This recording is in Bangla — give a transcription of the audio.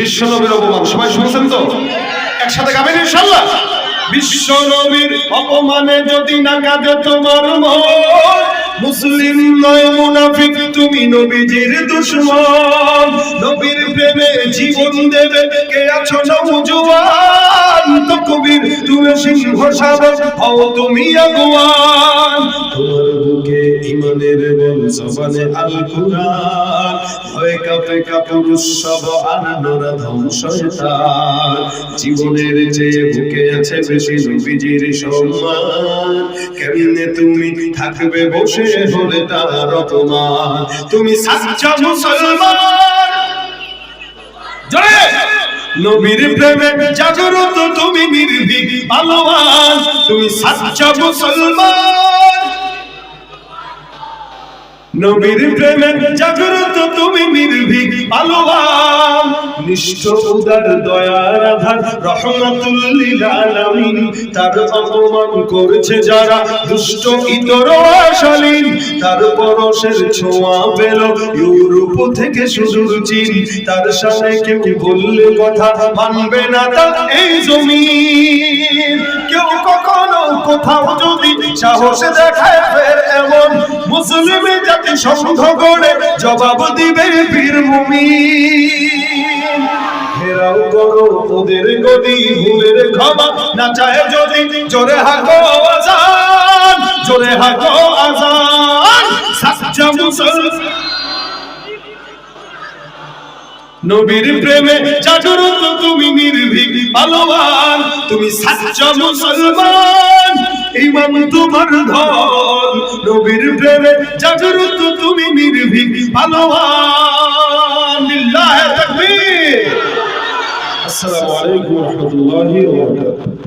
বিশ্বনবীর অপমান, সবাই শুনছেন তো? একসাথে গাবেন ইনশাল্লাহ। বিশ্বনবীর অপমানে যদি না কাঁদে তোমার মন, মুসলিম নয়, মুনাফিক, তুমি নবীজির দুশ্মন। নবীর প্রেমে জীবন দেবে, কে আছো নৌজওয়ান তো কবির তুমি সিংহ সাবক হও তুমি আগুয়ান। তোমার বুকে ইমানের বল জবানে আল কুরআন। ভয় কাপে কাপুরুষ সব আনানোরা ধ্বংস জীবনের চেয়ে বুকে আছে বেশি নবীজির সম্মান। কেমনে তুমি থাকবে বসে হলে তার অপমান? তুমি সাচ্চা মুসলমান। নবীর প্রেমে তুমি তুমি সাচ্চা মুসলমান। নবীর প্রেমে জাগরত তুমি নির্ভীক পালোয়ান নিষ্ঠ উদার দয়ার আধার, রহমাতুল্লিল আলামিন, তার অপমান যারা দুষ্ট ইতর তার পরশের ছোঁয়া পেল ইউরোপ থেকে সুদূর চীন। তার সাথে কেউ বললে কথা মানবে না তা এই জমিন। কোথাও যদি সাহস দেখায়, ফের এমন মুসলিম জাতি সংঘ করে জবাব দিবে ওদের গদি ভুলের ক্ষমা না চায় যদি জোরে হাকো আজান, জোরে হাকো আজান। সাচ্চা মুসলমান নবীর প্রেমে জাগরত তুমি নির্ভীক পালোয়ান তুমি সাচ্চা মুসলমান। ইমাম তোমার ধন, নবীর প্রেমে জাগরত তুমি নির্ভীক, ভালোবান লিল্লাহ তাকবীর। আসসালামু আলাইকুম ওয়া রাহমাতুল্লাহি ওয়া বারাকাতুহু।